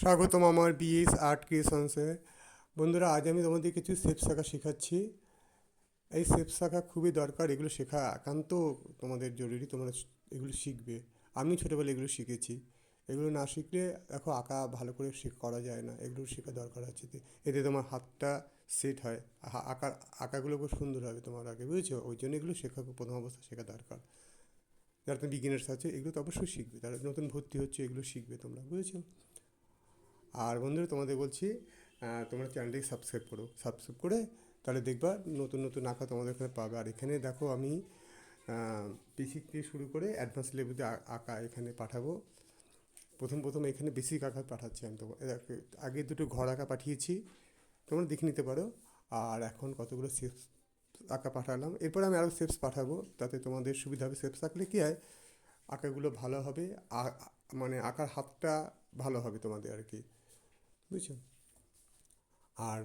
স্বাগতম আমার BS art ক্রিয়েশনসে বন্ধুরা, আজ আমি তোমাদের কিছু শেপ শাখা শেখাচ্ছি। এই শেপ শাখা খুবই দরকার, এগুলো শেখা একান্ত তোমাদের জরুরি, তোমরা এগুলো শিখবে। আমি ছোটোবেলায় এগুলো শিখেছি। এগুলো না শিখলে দেখো আঁকা ভালো করে শেখ করা যায় না, এগুলো শেখা দরকার আছে। এতে- তোমার হাতটা সেট হয় আঁকার আঁকাগুলো খুব সুন্দর হবে তোমার আগে, বুঝেছ? ওই জন্য এগুলো শেখা, প্রথম অবস্থা শেখা দরকার। যারা তুমি বিগিনার্স আছে, এগুলো তো অবশ্যই শিখবে, যারা নতুন ভর্তি হচ্ছে, এগুলো শিখবে তোমরা, বুঝেছ? আর বন্ধুরা, তোমাদের বলছি তোমরা চ্যানেলটিকে সাবস্ক্রাইব করো। সাবস্ক্রাইব করে তাহলে দেখবা নতুন নতুন আঁকা তোমাদের এখানে পাবে। আর এখানে দেখো আমি বেসিক দিয়ে শুরু করে অ্যাডভান্স লেভেলে আঁকা এখানে পাঠাবো। প্রথম প্রথম এখানে বেসিক আঁকা পাঠাচ্ছি আমি তোমার আগে দুটো ঘর আঁকা পাঠিয়েছি, তোমরা দেখে নিতে পারো। আর এখন কতগুলো শেপস আঁকা পাঠালাম। এরপর আমি আরও শেপস পাঠাবো, তাতে তোমাদের সুবিধা হবে। শেপস আঁকলে কী হয়, আঁকাগুলো ভালো হবে। মানে আঁকার হাতটা ভালো হবে তোমাদের আর কি। বুঝছ? আর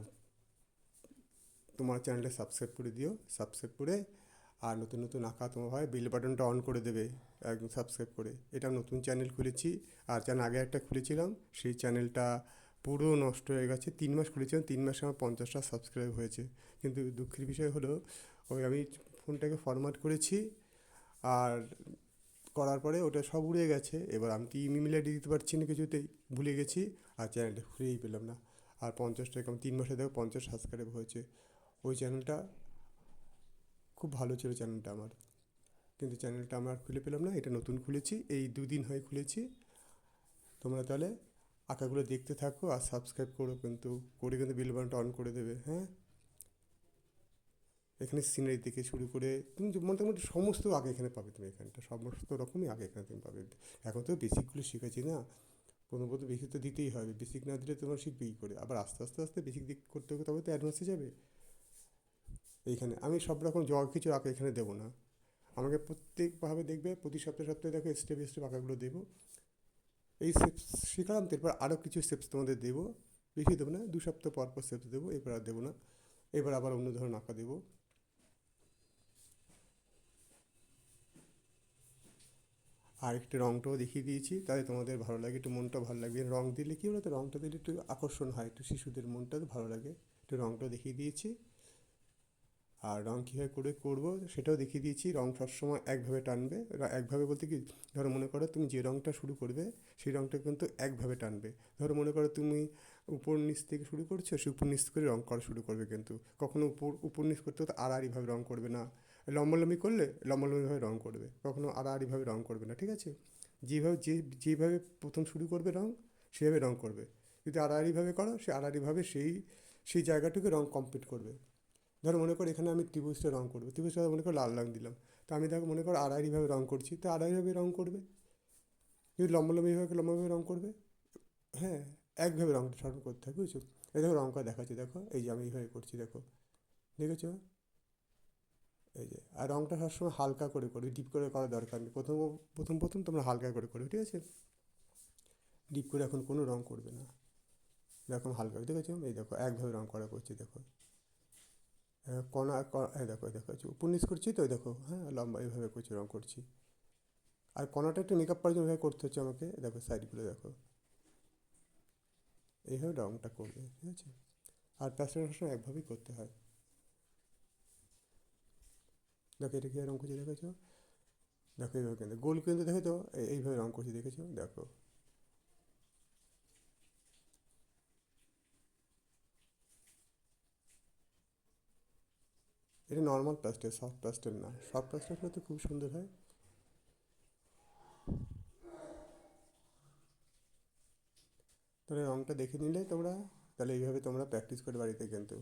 তোমার চ্যানেলটা সাবস্ক্রাইব করে দিও সাবস্ক্রাইব করে আর নতুন নতুন আঁকা তোমার হয় বেল বাটনটা অন করে দেবে, একদম সাবস্ক্রাইব করে। এটা নতুন চ্যানেল খুলেছি, আর চ্যানেল আগে একটা খুলেছিলাম, সেই চ্যানেলটা পুরো নষ্ট হয়ে গেছে। তিন মাস খুলেছিলাম, তিন মাসে আমার পঞ্চাশটা সাবস্ক্রাইব হয়েছে। কিন্তু দুঃখের বিষয় হলো, ওই আমি ফোনটাকে ফরম্যাট করেছি, আর করার পরে ওটা সব উড়ে গেছে। এবার আমি তো ইমেল আইডি দিতে পারছি না কিছুতেই? ভুলে গেছি। আর চ্যানেলটা খুঁজেই পেলাম না। আর পঞ্চাশটা এরকম তিন মাসে দেখো পঞ্চাশ সাবস্ক্রাইব হয়েছে। ওই চ্যানেলটা খুব ভালো ছিল চ্যানেলটা আমার। কিন্তু চ্যানেলটা আমার খুলে পেলাম না। এটা নতুন খুলেছি। এই দুদিন হয়ে খুলেছি। তোমরা তাহলে আঁকাগুলো দেখতে থাকো আর সাবস্ক্রাইব করো কিন্তু। করে কিন্তু বিল বাটনটা অন করে দেবে হ্যাঁ? এখানে সিনারি থেকে শুরু করে তুমি মোটামুটি সমস্ত আগে এখানে পাবে তুমি এখানটা। সমস্ত রকমই আগে এখানে তুমি পাবে। এখন তো বেসিকগুলো শিখেছি না। কোনো প্রথম বেসিক তো দিতেই হবে। বেসিক না দিলে তোমার শিখবেই করে। আবার আস্তে আস্তে আস্তে বেসিক দিক করতে হবে তবে তো অ্যাডভান্সে যাবে। এইখানে আমি সব রকম জগ কিছু আঁকা এখানে দেবো না। আমাকে প্রত্যেকভাবে দেখবে, প্রতি সপ্তাহে সপ্তাহে দেখো স্টেপ স্টেপ আঁকাগুলো দেবো। এই স্টেপস শিখালাম, তারপর আরও কিছু স্টেপস তোমাদের দেবো। বেশি দেবো না, দু সপ্তাহ পর পর স্টেপস দেবো, এরপর আর দেবো না। এবার আবার অন্য ধরনের আঁকা দেবো। আর একটু রঙটাও দেখিয়ে দিয়েছি তাই তোমাদের ভালো লাগে, একটু মনটা ভালো লাগবে। রঙ দিলে কী বলতো রঙটা দিলে একটু আকর্ষণ হয়, একটু শিশুদের মনটা ভালো লাগে। একটু রঙটাও দেখিয়ে দিয়েছি। আর রঙ কীভাবে করে করব সেটাও দেখিয়ে দিয়েছি। রঙ সবসময় একভাবে টানবে। রা- একভাবে বলতে কি, ধরো মনে করো তুমি যে রঙটা শুরু করবে, সেই রঙটা কিন্তু একভাবে টানবে। ধরো মনে করো তুমি উপর নিচ থেকে শুরু করছ, সে উপর নিচ করে রঙ করা শুরু করবে কিন্তু। কখনো উপর উপর নিচ করতে হতে আড়াআড়িভাবে রঙ করবে না। লম্বালম্বি করলে লম্বালম্বিভাবে রঙ করবে। কখনো আড়াআড়িভাবে রঙ করবে না, ঠিক আছে? যেভাবে, যে, যেভাবে প্রথম শুরু করবে রঙ সেভাবে রঙ করবে। যদি আড়াআড়িভাবে করো, সে আড়াআড়িভাবে সেই সেই জায়গাটুকু রঙ কমপ্লিট করবে। ধরো মনে করো এখানে আমি ত্রিভুজটা রঙ করব। ত্রিভুজটা মনে করো লাল রঙ দিলাম। তো আমি দেখো মনে করো আড়াআড়িভাবে রঙ করছি। তো আড়াআড়িভাবে রঙ করবে? যদি লম্বালম্বিভাবে লম্বাভাবে রঙ করবে? হ্যাঁ একভাবে রঙটা স্মরণ করতে হবে, বুঝছ? এই দেখো রঙটা দেখাচ্ছি, দেখো? এই যে আমি এইভাবে করছি, দেখো। দেখেছ? এই যে, আর রঙটা সবসময় হালকা করে করবে ডিপ করে করার দরকার নেই। প্রথম প্রথম প্রথম তোমরা হালকা করে করবে ঠিক আছে? ডিপ করে এখন কোনো রঙ করবে না। এরকম হালকা দেখেছ? এই দেখো, একভাবে রঙ করা করছি, দেখো। কণা দেখো দেখো যে করছি তো দেখো হ্যাঁ লম্বা এইভাবে করছি রঙ করছি। আর কণাটা একটু মেকআপ করার জন্য করতে হচ্ছে আমাকে দেখো সাইডগুলো দেখো। এইভাবে রঙটা করবে, ঠিক আছে? আর প্যাস্টেল সবসময় একভাবেই করতে হয়। দেখো এটা কি রঙ করছি দেখেছ? দেখো এইভাবে কিন্তু, গোল কিন্তু দেখেছ? এই- এইভাবে রঙ করছি দেখেছ? দেখো। এটা নর্মাল প্যাস্টেল সফট প্যাস্টেল না। সফট প্যাস্টেল হলে তো খুব সুন্দর হয়। তাহলে রঙটা দেখে নিলে তোমরা, তাহলে এইভাবে তোমরা প্র্যাকটিস করে বাড়িতে কিন্তু।